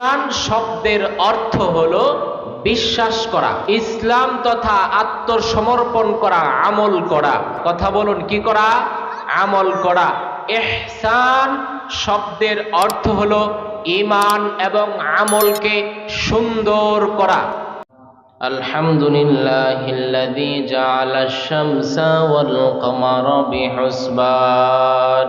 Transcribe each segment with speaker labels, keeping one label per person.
Speaker 1: ইমান শব্দের অর্থ হলো বিশ্বাস করা ইসলাম তথা আত্মসমর্পণ করা আমল করা কথা বলুন কি করা আমল করা এহসান শব্দের অর্থ হলো ইমান এবং আমলকে সুন্দর করা الحمد لله الذي جعل الشمس والقمر بحسبان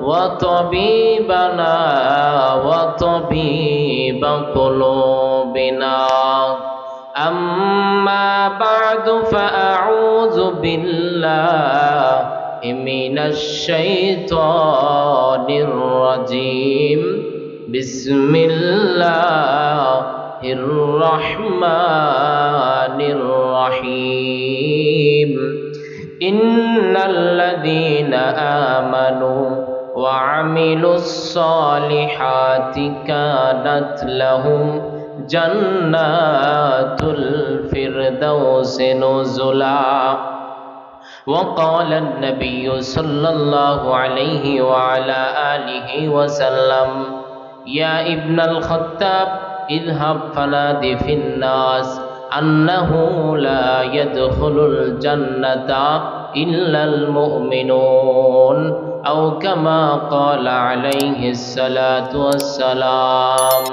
Speaker 1: وطبيبنا وطبيب قلوبنا أما بعد فأعوذ بالله من الشيطان الرجيم بسم الله الرحمن الرحيم إن الذين آمنوا وعملوا الصالحات كانت لهم جنات الفردوس نزلا. وقال النبي صلى الله عليه وعلى آله وسلم يا ابن الخطاب اذهب فنادي في الناس أنه لا يدخل الجنة إلا المؤمنون. كما قال عليه الصلاة والسلام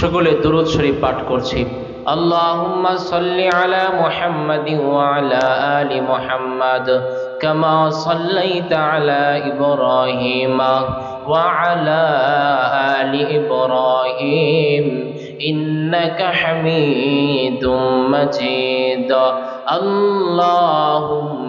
Speaker 1: সকলে দুরুদ শরীফ পাঠ করছি اللهم صل على محمد وعلى آل محمد كما صليت على إبراهيم وعلى آل إبراهيم إنك حميد مجيد اللهم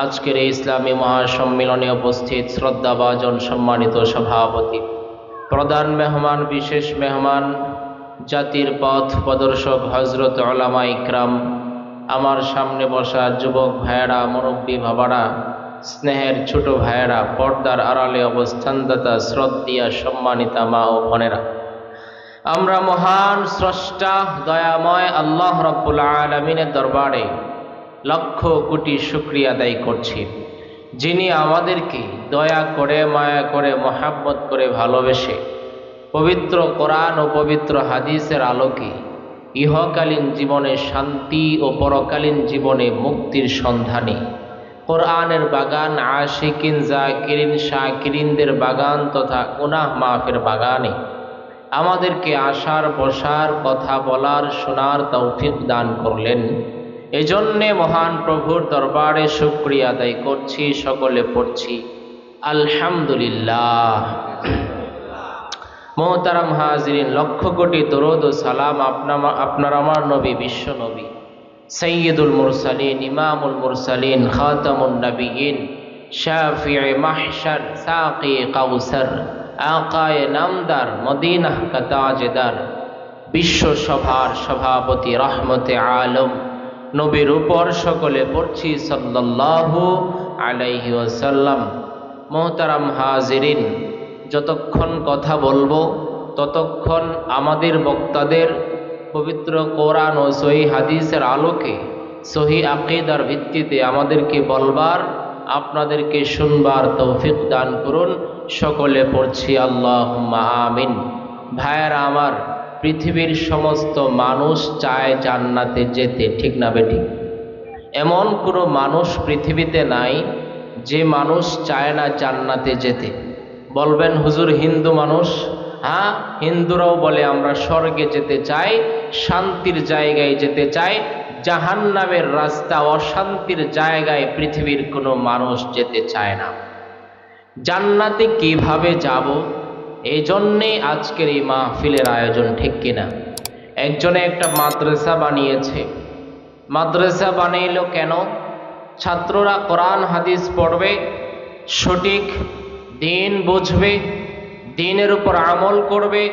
Speaker 1: আজকের এই ইসলামী মহাসম্মেলনে উপস্থিত শ্রদ্ধাভাজন সম্মানিত সভাপতি, প্রধান মেহমান, বিশেষ মেহমান, জাতির পথ প্রদর্শক হজরত ওলামা ইকরাম, আমার সামনে বসা যুবক ভাইয়েরা, মুরব্বী বাবারা, স্নেহের ছোট ভাইয়েরা, পর্দার আড়ালে অবস্থানদাতা, শ্রদ্ধিয়া সম্মানিতা মা ও বোনেরা। আমরা মহান স্রষ্টা, দয়াময় আল্লাহ রব্বুল আলমিনের দরবারে লক্ষ কোটি শুক্রিয়া আদায় করছি। যিনি আমাদেরকে দয়া করে, মায়া করে, মহাব্বত করে ভালোবেসে পবিত্র কোরআন ও পবিত্র হাদিসের আলোকে ইহকালীন জীবনে শান্তি ও পরকালীন জীবনে মুক্তির সন্ধানে কোরআনের বাগান, আশিকিন, জাকিরিন, শাকিরিনদের বাগান তথা গুনাহ মাফের বাগানে আমাদেরকে আসার বসার, কথা বলার, শোনার তৌফিক দান করলেন। এজন্যে মহান প্রভুর দরবারে শুক্রিয়া আদায় করছি, সকলে পড়ছি। আলহামদুলিল্লাহ। মোহতারাম হাজরিন, লক্ষ কোটি দরদ ও সালাম আপনার আপনার আমার নবী, বিশ্ব নবী। সৈয়দুল মুরসালিন, ইমামুল মুরসালিন খাতামুল নবীন নামদার, মদিনাহ কাতাজেদার বিশ্বসভার সভাপতি, রহমতে আলম। নবীর উপর সকলে পড়ছি সাল্লাল্লাহু আলাইহি ওয়াসাল্লাম। মোহতারাম হাজিরিন, যতক্ষণ কথা বলব, ততক্ষণ আমাদের বক্তাদের পবিত্র কোরআন ও সহি হাদিসের আলোকে, সহি আকিদার ভিত্তিতে আমাদেরকে বলবার, আপনাদেরকে শুনবার তৌফিক দান করুন। সকলে পড়ছি আল্লাহ আমিন। ভাইয়েরা আমার পৃথিবীর সমস্ত মানুষ চায় জান্নাতে যেতে, ঠিক না বেটি এমন কোনো মানুষ পৃথিবীতে নাই যে মানুষ চায় না জান্নাতে যেতে। বলবেন, হুজুর, হিন্দু মানুষ? হ্যাঁ হিন্দুরাও বলে, আমরা স্বর্গে যেতে চাই, শান্তির জায়গায় যেতে চাই, জাহান্নামের রাস্তা অশান্তির জায়গায় পৃথিবীর কোনো মানুষ যেতে চায় না। জান্নাতে কীভাবে যাব? এই জন্যে আজকের এই মাহফিলের আয়োজন ঠিক কিনা? একজনে একটা মাদ্রাসা বানিয়েছে। মাদ্রাসা বানাইল কেন? ছাত্ররা কোরআন, হাদিস পড়বে, সঠিক দিন বুঝবে, দিনের উপর আমল করবে,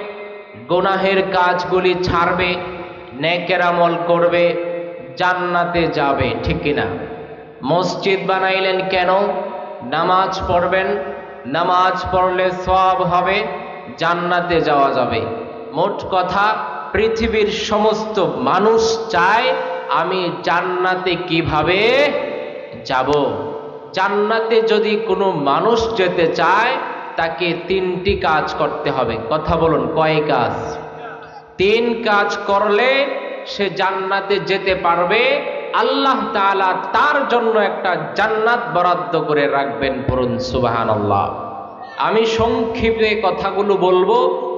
Speaker 1: গুনাহের কাজগুলি ছাড়বে, নেকের আমল করবে, জান্নাতে যাবে, ঠিক কিনা? মসজিদ বানাইলেন কেন? নামাজ পড়বেন নামাজ পড়লে সব হবে, জান্নাতে যাওয়া যাবে। মোট কথা, পৃথিবীর সমস্ত মানুষ চায়, আমি জান্নাতে কীভাবে যাব? জান্নাতে যদি কোনো মানুষ যেতে চায়, তাকে তিনটি কাজ করতে হবে। কথা বলুন, কয় কাজ? তিন কাজ করলে সে জান্নাতে যেতে পারবে আল্লাহ তাআলা তার জন্য একটা জান্নাত বরাদ্দ করে রাখবেন পড়ুন সুবাহান আল্লাহ আমি সংক্ষেপে কথাগুলো বলব,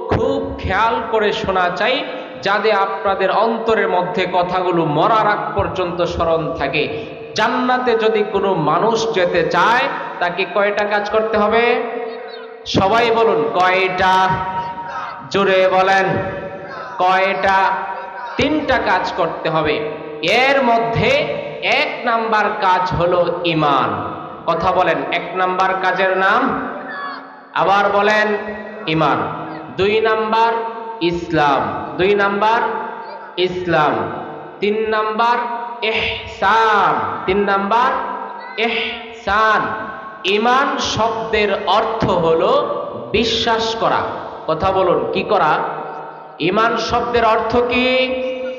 Speaker 1: খুব খেয়াল করে শোনা চাই, যাতে আপনাদের অন্তরের মধ্যে কথাগুলো মরার আগ পর্যন্ত স্মরণ থাকে। জান্নাতে যদি কোনো মানুষ যেতে চায়, তাকে কয়টা কাজ করতে হবে? সবাই বলুন, কয়টা? জোরে বলেন, কয়টা? তিনটা কাজ করতে হবে। এর মধ্যে এক নাম্বার কাজ হলো ইমান কথা বলেন, এক নাম্বার কাজের নাম? আবার বলেন ইমান দুই নাম্বার ইসলাম। দুই নাম্বার ইসলাম। তিন নাম্বার এহসান তিন নাম্বার এহসান ইমান শব্দের অর্থ হলো বিশ্বাস করা। কথা বলুন, কি করা? ইমান শব্দের অর্থ কি?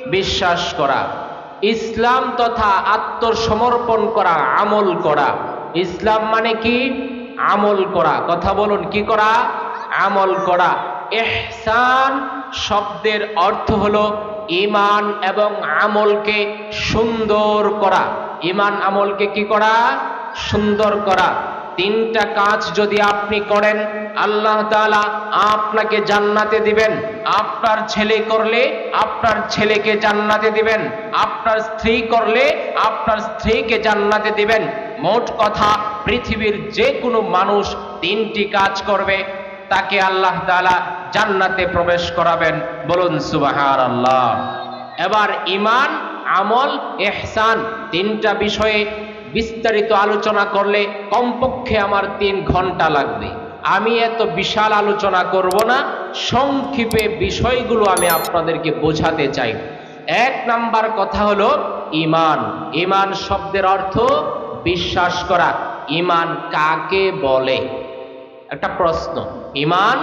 Speaker 1: বিশ্বাস করা। ইসলাম তথা আত্মসমর্পণ করা, আমল করা। ইসলাম মানে কি? আমল করা। কথা বলুন, কি করা? আমল করা। এহসান শব্দের অর্থ হলো ইমান এবং আমলকে সুন্দর করা। ইমান আমলকে কি করা? সুন্দর করা। তিনটা কাজ যদি আপনি করেন, আল্লাহ তাআলা আপনাকে জান্নাতে দিবেন। আপনার ছেলে করলে আপনার ছেলেকে জান্নাতে দিবেন। আপনার স্ত্রী করলে আপনার স্ত্রীকে জান্নাতে দিবেন। মোট কথা, পৃথিবীর যে কোনো মানুষ তিনটি কাজ করবে, তাকে আল্লাহ তাআলা জান্নাতে প্রবেশ করাবেন। বলুন সুবাহার আল্লাহ এবার ইমান আমল এহসান তিনটা বিষয়ে বিস্তারিত আলোচনা করলে কমপক্ষে আমার তিন ঘণ্টা লাগবে। আমি এত বিশাল আলোচনা করব না, সংক্ষেপে বিষয়গুলো আমি আপনাদেরকে বোঝাতে চাই। এক নাম্বার কথা হলো ইমান। ইমান শব্দের অর্থ বিশ্বাস করা। ইমান কাকে বলে? একটা প্রশ্ন। ইমান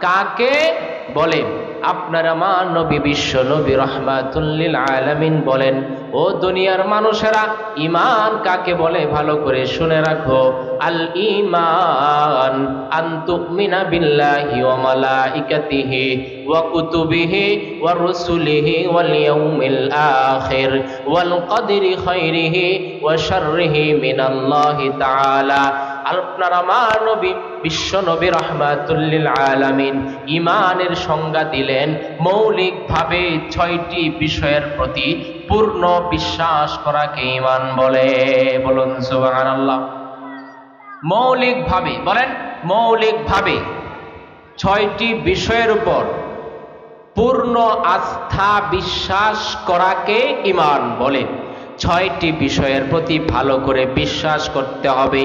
Speaker 1: কাকে বলে? আপনারা মা নবী বিশ্ব নবী রহমাতুল্লিল আলামিন বলেন, ও দুনিয়ার মানুষেরা ইমান কাকে বলে ভালো করে শুনে রাখো। আল ইমান আন্তুমিনা বিল্লাহি ওয়া মালাইকাতিহি ওয়া কুতুবিহি ওয়া রুসুলিহি ওয়াল ইয়াউমিল আখির ওয়াল কদরি খাইরিহি ওয়া শাররিহি মিনাল্লাহি তাআলা। আপনার আমার নবী, বিশ্ব নবী রহমাতুল্লিল আলামিন ইমানের সংজ্ঞা দিলেন, মৌলিকভাবে ছয়টি বিষয়ের প্রতি পূর্ণ বিশ্বাস করাকে ইমান বলে। বলুন সুবহানাল্লাহ। মৌলিকভাবে, বলেন, মৌলিকভাবে ছয়টি বিষয়ের উপর পূর্ণ আস্থা বিশ্বাস করাকে ইমান বলে। ছয়টি বিষয়ের প্রতি ভালো করে বিশ্বাস করতে হবে।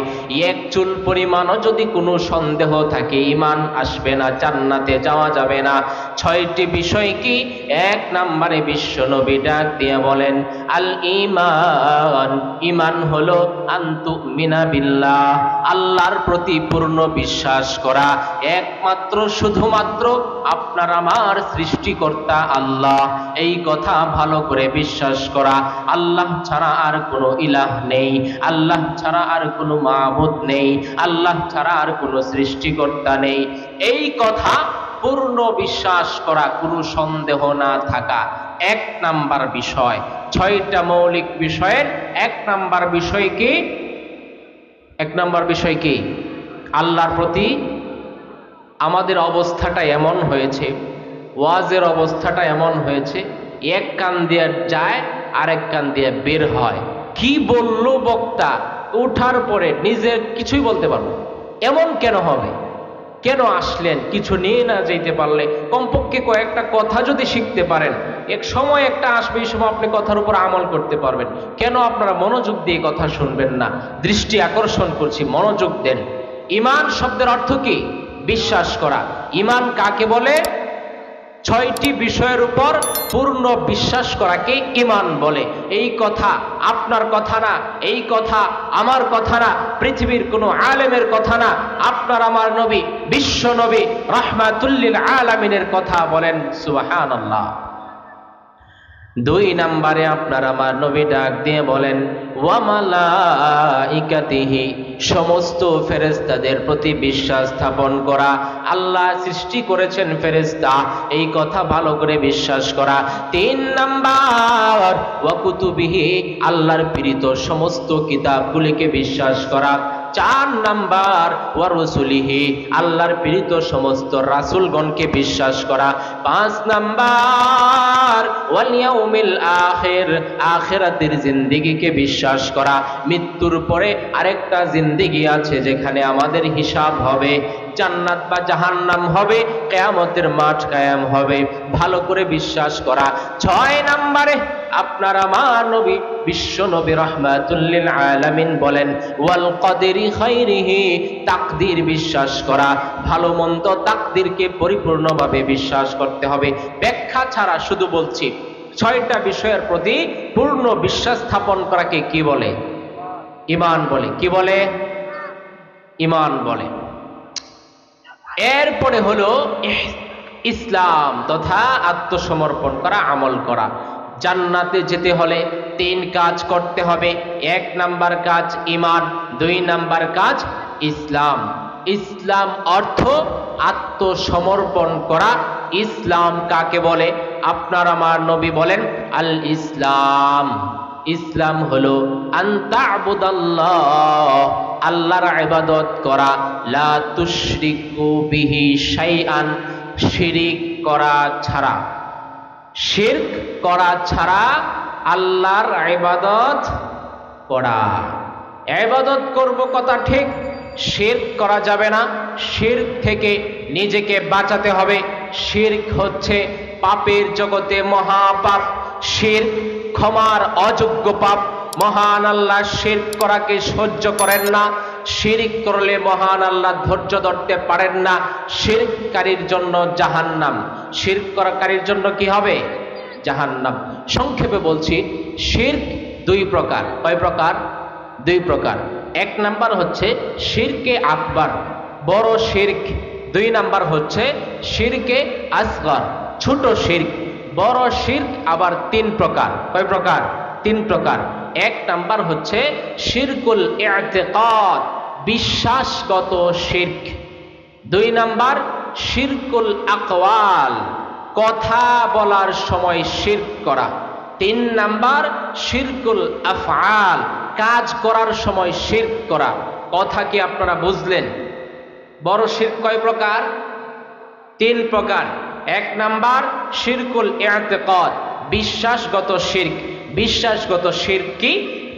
Speaker 1: এক চুল পরিমাণও যদি কোনো সন্দেহ থাকে, ইমান আসবে না, জান্নাতে যাওয়া যাবে না। ছয়টি বিষয় কি? এক নাম্বারে বিশ্ব নবী ডাক দিয়ে বলেন আল ইমান ইমান হলো আন্তু মিনা বিল্লাহ, আল্লাহর প্রতি পূর্ণ বিশ্বাস করা। একমাত্র, শুধুমাত্র আপনার আমার সৃষ্টিকর্তা আল্লাহ। এই কথা ভালো করে বিশ্বাস করা। আল্লাহ ছাড়া আর কোনো ইলাহ নেই। আল্লাহ ছাড়া আর কোনো মাহবুদ নেই। আল্লাহ ছাড়া আর কোনো সৃষ্টিকর্তা নেই। এই কথা পূর্ণ বিশ্বাস করা, কোনো সন্দেহ না থাকা। এক নাম্বার বিষয়। ছয়টা মৌলিক বিষয়ের এক নাম্বার বিষয় কি? এক নাম্বার বিষয় কি? আল্লাহর প্রতি আমাদের অবস্থাটা এমন হয়েছে, ওয়াজের অবস্থাটা এমন হয়েছে, এক কান দিয়ে যায়, আরেক কান দিয়ে বের হয়। কি বলল বক্তা? ওঠার পরে নিজে কিছুই বলতে পারব এমন কেন হবে? কেন আসলেন? কিছু নিয়ে না যেতে পারলে। কমপক্ষে কয়েকটা কথা যদি শিখতে পারেন। এক সময় একটা আসবে, এই সময় আপনি কথার উপর আমল করতে পারবেন। কেন আপনারা মনোযোগ দিয়ে কথা শুনবেন না? দৃষ্টি আকর্ষণ করছি, মনোযোগ দেন। ইমান শব্দের অর্থ কি? বিশ্বাস করা। ইমান কাকে বলে? ছয়টি বিষয়ের উপর পূর্ণ বিশ্বাস করাকে ইমান বলে। এই কথা আপনার কথা না, এই কথা আমার কথা না, পৃথিবীর কোনো আলেমের কথা না, আপনার আমার নবী, বিশ্ব নবী, রহমাতুল্লিল আলমিনের কথা বলেন সুবাহান আল্লাহ দুই নাম্বারে আপনার আমার নবী ডাক দিয়ে বলেন ওয়ামালাইকাতিহি সমস্ত ফেরেস্তাদের প্রতি বিশ্বাস স্থাপন করা। আল্লাহ সৃষ্টি করেছেন ফেরেস্তা এই কথা ভালো করে বিশ্বাস করা। তিন নাম্বার ওয়াকুতুবিহি আল্লাহর প্রেরিত সমস্ত কিতাবগুলিকে বিশ্বাস করা। চার নাম্বার ওয়ারসুলিহি আল্লাহর প্রেরিত সমস্ত রাসূলগণকে বিশ্বাস করা। পাঁচ নাম্বার ওয়ালিয়াউমিল আখির, আখিরাতের জিন্দিগিকে বিশ্বাস করা। মৃত্যুর পরে আরেকটা জিন্দেগী আছে যেখানে আমাদের হিসাব হবে। জান্নাত বা জাহান্নাম হবে, কেয়ামতের মাঠ কায়াম হবে। ভালো করে বিশ্বাস করা। ছয় নাম্বারে, আপনার আমার নবী বিশ্ব নবী রহমাতুল্লিল আলামিন বলেন, ওয়াল কদেরি খাইরিহি তাকদির বিশ্বাস করা। ভালো মন্দ তাকদিরকে পরিপূর্ণভাবে বিশ্বাস করতে হবে। ব্যাখ্যা ছাড়া শুধু বলছি, ছয়টা বিষয়ের প্রতি পূর্ণ বিশ্বাস স্থাপন করাকে কি বলে? ইমান বলে। কি বলে? ইমান বলে। এরপরে হলো ইসলাম তথা আত্মসমর্পণ করা, আমল করা। জান্নাতে যেতে হলে তিন কাজ করতে হবে। এক নাম্বার কাজ ইমান দুই নাম্বার কাজ ইসলাম। ইসলাম অর্থ আত্মসমর্পণ করা। ইসলাম কাকে বলে? আপনার আমার নবী বলেন আল ইসলাম ইসলাম হলো আল্লাহর ইবাদত করা। লা বিহি শাইআন, শিরিক করা ছাড়া। শিরক করা ছাড়া আল্লাহর ইবাদত করা। ইবাদত করব কথা ঠিক, শিরক করা যাবে না। শিরক থেকে নিজেকে বাঁচাতে হবে। শিরক হচ্ছে পাপের জগতে মহাপাপ। শিরক ক্ষমার অযোগ্য পাপ। মহান আল্লাহ শিরক করাকে সহ্য করেন না। শিরিক করলে মহান আল্লাহ ধৈর্য ধরতে পারেন না। শিরককারীর জন্য জাহান্নাম। শিরক করাকারীর জন্য কি হবে? জাহান্নাম। সংক্ষেপে বলছি, শিরক দুই প্রকার। কয় প্রকার? দুই প্রকার। এক নাম্বার হচ্ছে শিরকে আকবার, বড় শিরক। দুই নাম্বার হচ্ছে শিরকে আসগর, ছোট শিরক। বড় শিরক আবার তিন প্রকার। কয় প্রকার? তিন প্রকার। এক নাম্বার হচ্ছে শিরকুল বিশ্বাসগত শিরক। দুই নাম্বার, শিরকুল আকওয়াল, কথা বলার সময় শিরক করা। তিন নাম্বার, শিরকুল আফআল, কাজ করার সময় শিরক করা। কথা কি আপনারা বুঝলেন? বড় শিরক কয় প্রকার? তিন প্রকার। এক নাম্বার, শিরকুল ইআতিকাদ বিশ্বাসগত শিরক। বিশ্বাসগত শিরক কি?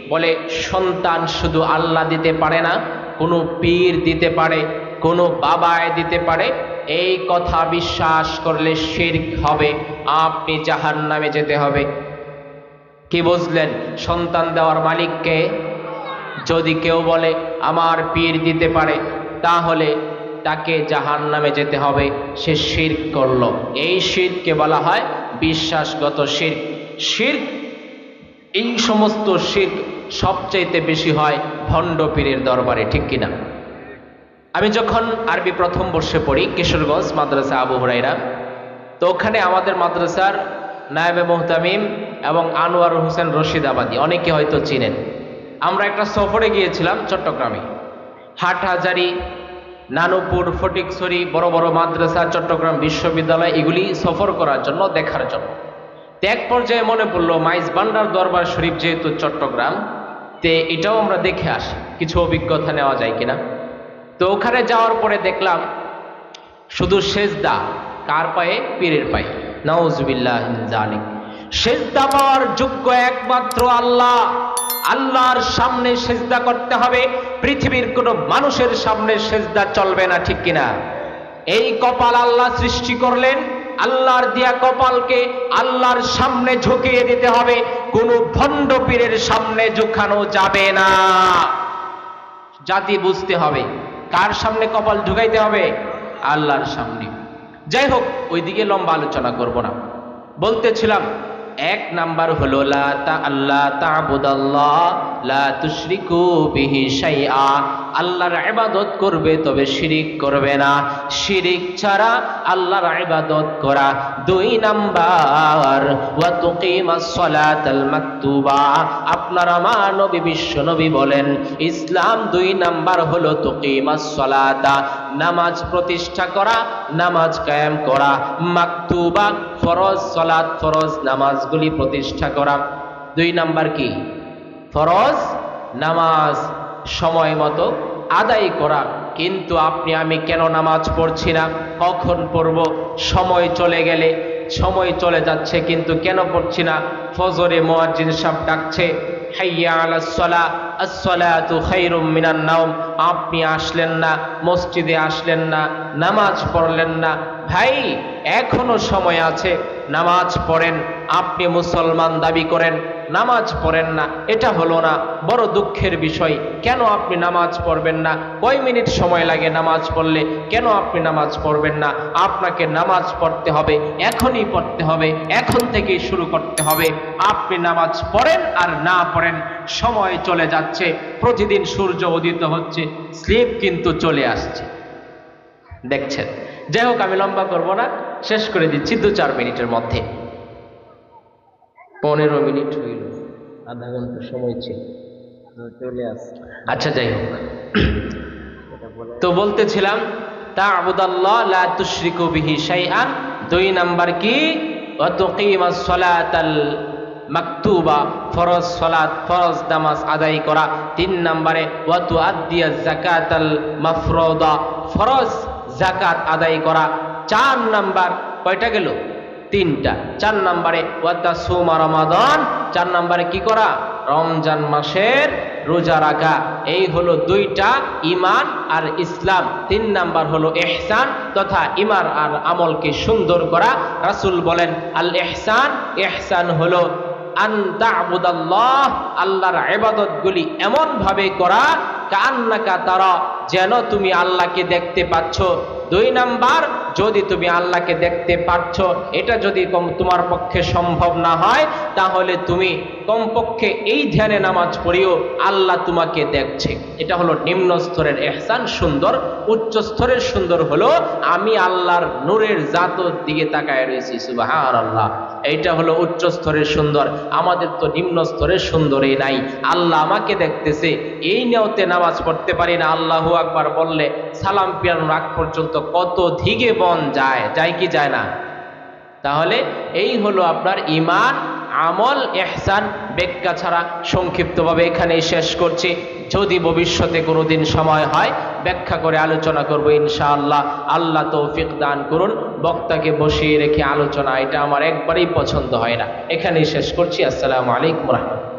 Speaker 1: বলে সন্তান শুধু আল্লাহ দিতে পারে না, কোনো পীর দিতে পারে, কোনো বাবায় দিতে পারে। এই কথা বিশ্বাস করলে শিরক হবে, আপনি জাহান নামে যেতে হবে। কি বুঝলেন? সন্তান দেওয়ার মালিককে যদি কেউ বলে, আমার পীর দিতে পারে, তাহলে তাকে জাহান নামে যেতে হবে। সে শির্ক করল। এই শিরকে বলা হয় বিশ্বাসগত শির্ক। শির্ক, এই সমস্ত শিখ সবচাইতে বেশি হয় ভণ্ড পীরের দরবারে, ঠিক কিনা? আমি যখন আরবি প্রথম বর্ষে পড়ি, কিশোরগঞ্জ মাদ্রাসা আবু হুরাইরা তো ওখানে আমাদের মাদ্রাসার নায়েবে মোহতামিম এবং আনোয়ার হোসেন রশিদাবাদী অনেকে হয়তো চিনেন। আমরা একটা সফরে গিয়েছিলাম চট্টগ্রামে। হাটহাজারি নানুপুর, ফটিকছড়ি, বড় বড় মাদ্রাসা, চট্টগ্রাম বিশ্ববিদ্যালয়, এগুলি সফর করার জন্য দেখার জন্য। এক পর্যায়ে মনে পড়ল, মাইজ বান্ডার দরবার শরীফ যেহেতু চট্টগ্রাম, তে এটাও আমরা দেখে আসি, কিছু অভিজ্ঞতা নেওয়া যায় কিনা। তো ওখানে যাওয়ার পরে দেখলাম, শুধু সেজদা, কার পায়ে? পীরের পায়ে। নাউজুবিল্লাহ জালিক সেজদা পাওয়ার যোগ্য একমাত্র আল্লাহ। আল্লাহর সামনে সেজদা করতে হবে, পৃথিবীর কোনো মানুষের সামনে সেজদা চলবে না, ঠিক কিনা? এই কপাল আল্লাহ সৃষ্টি করলেন, আল্লাহর দিয়া কপালকে আল্লাহর সামনে ঝুঁকিয়ে দিতে হবে, কোনো ভণ্ড পীরের সামনে ঝুঁকানো যাবে না। জাতি বুঝতে হবে, কার সামনে কপাল ঢুকাইতে হবে? আল্লাহর সামনে। যাই হোক, ওইদিকে লম্বা আলোচনা করব না। বলতেছিলাম এক নাম্বার হলো, লা তা আল্লাহ তাবুদাল্লাহ, লা তুশরিকু বিহি শাইআ। আল্লাহর ইবাদত করবে, তবে শিরিক করবে না। শিরিক ছাড়া আল্লাহর ইবাদত করা। দুই নাম্বার ওয়া তুকিমাস সালাতাল মাকতুবা। আপনার আমার বিশ্ব নবী বলেন, ইসলাম দুই নাম্বার হলো, তুকিমাস সালাতা। নামাজ প্রতিষ্ঠা করা, নামাজ কায়েম করা। মাকতুবা, ফরজ, সালাত, ফরজ নামাজগুলি প্রতিষ্ঠা করা। দুই নাম্বার কি? ফরজ নামাজ সময় মতো আদায় করা। কিন্তু আপনি, আমি কেন নামাজ পড়ছি না? কখন পড়ব? সময় চলে গেলে সময় চলে যাচ্ছে, কিন্তু কেন পড়ছি না? ফজরে মোয়াজ্জিন সাহেব ডাকছে আপনি আসলেন না, মসজিদে আসলেন না, নামাজ পড়লেন না। ভাই, এখনও সময় আছে। নামাজ পড়েন, আপনি মুসলমান দাবি করেন, নামাজ পড়েন না, এটা হলো না, বড় দুঃখের বিষয়, কেন আপনি নামাজ পড়বেন না, কয় মিনিট সময় লাগে নামাজ পড়লে, কেন আপনি নামাজ পড়বেন না, আপনাকে নামাজ পড়তে হবে, এখনই পড়তে হবে, এখন থেকেই শুরু করতে হবে, আপনি নামাজ পড়েন আর না পড়েন, সময় চলে যাচ্ছে, প্রতিদিন সূর্য উদিত হচ্ছে, স্লিপ কিন্তু চলে আসছে। দেখছেন। যাই হোক, আমি লম্বা করব না। শেষ করে দিচ্ছি দু চার মিনিটের মধ্যে। পনেরো মিনিট হইল। আধা ঘণ্টা সময় ছিল।
Speaker 2: চলে আসছে।
Speaker 1: আচ্ছা যাই হোক। তো বলতেছিলাম তা আবুদাল্লাহ লা তুশরিকু বিহি শাইআন। দুই নাম্বার কি? ওয়া তুকিমাস সালাতাল মাকতুবা। ফরজ সালাত, ফরজ নামাজ আদায় করা। তিন নম্বরে ওয়া তুআদ্দিয়াজ যাকাতাল মাফরুদা। ফরজ যাকাত আদায় করা চার নাম্বার কয়টা গেল? তিনটা। চার নম্বরে ওয়াতা সুমা রমাদান, চার নাম্বারে কি করা? রমজান মাসের রোজা রাখা। এই হলো দুইটা ইমান আর ইসলাম। তিন নাম্বার হলো এহসান তথা ইমান আর আমলকে সুন্দর করা। রাসূল বলেন, আল এহসান এহসান হলো আন তা'বুদাল্লাহ, আল্লাহর ইবাদতগুলি এমন ভাবে করা কান্নাকা তারা যেন তুমি আল্লাহকে দেখতে পাচ্ছ। দুই নাম্বার যদি তুমি আল্লাহকে দেখতে পাচ্ছ এটা যদি তোমার পক্ষে সম্ভব না হয়, তাহলে তুমি কমপক্ষে এই ধ্যানে নামাজ পড়িও, আল্লাহ তোমাকে দেখছে। এটা হলো নিম্ন স্তরের এহসান সুন্দর, উচ্চ স্তরের সুন্দর হলো, আমি আল্লাহর নূরের জাতর দিকে তাকায় রয়েছি সুবাহান আল্লাহ এইটা হলো উচ্চ স্তরের সুন্দর, আমাদের তো নিম্ন স্তরের সুন্দরই নাই। আল্লাহ আমাকে দেখতেছে, এই নিয়তে নামাজ পড়তে পারি না, আল্লাহ আকবার বললে, সালাম পিয়ানোর আগ পর্যন্ত কত ধিগে বন যায় যায় কি যায় না? তাহলে এই হলো আপনার ইমান আমল এহসান ব্যাখ্যা ছাড়া সংক্ষিপ্তভাবে এখানেই শেষ করছি। যদি ভবিষ্যতে কোনোদিন সময় হয়, ব্যাখ্যা করে আলোচনা করব ইনশাআল্লাহ। আল্লাহ তৌফিক দান করুন। বক্তাকে বসিয়ে রেখে আলোচনা, এটা আমার একবারেই পছন্দ হয় না। এখানেই শেষ করছি। আসসালামু আলাইকুম রহমতুল্লাহ।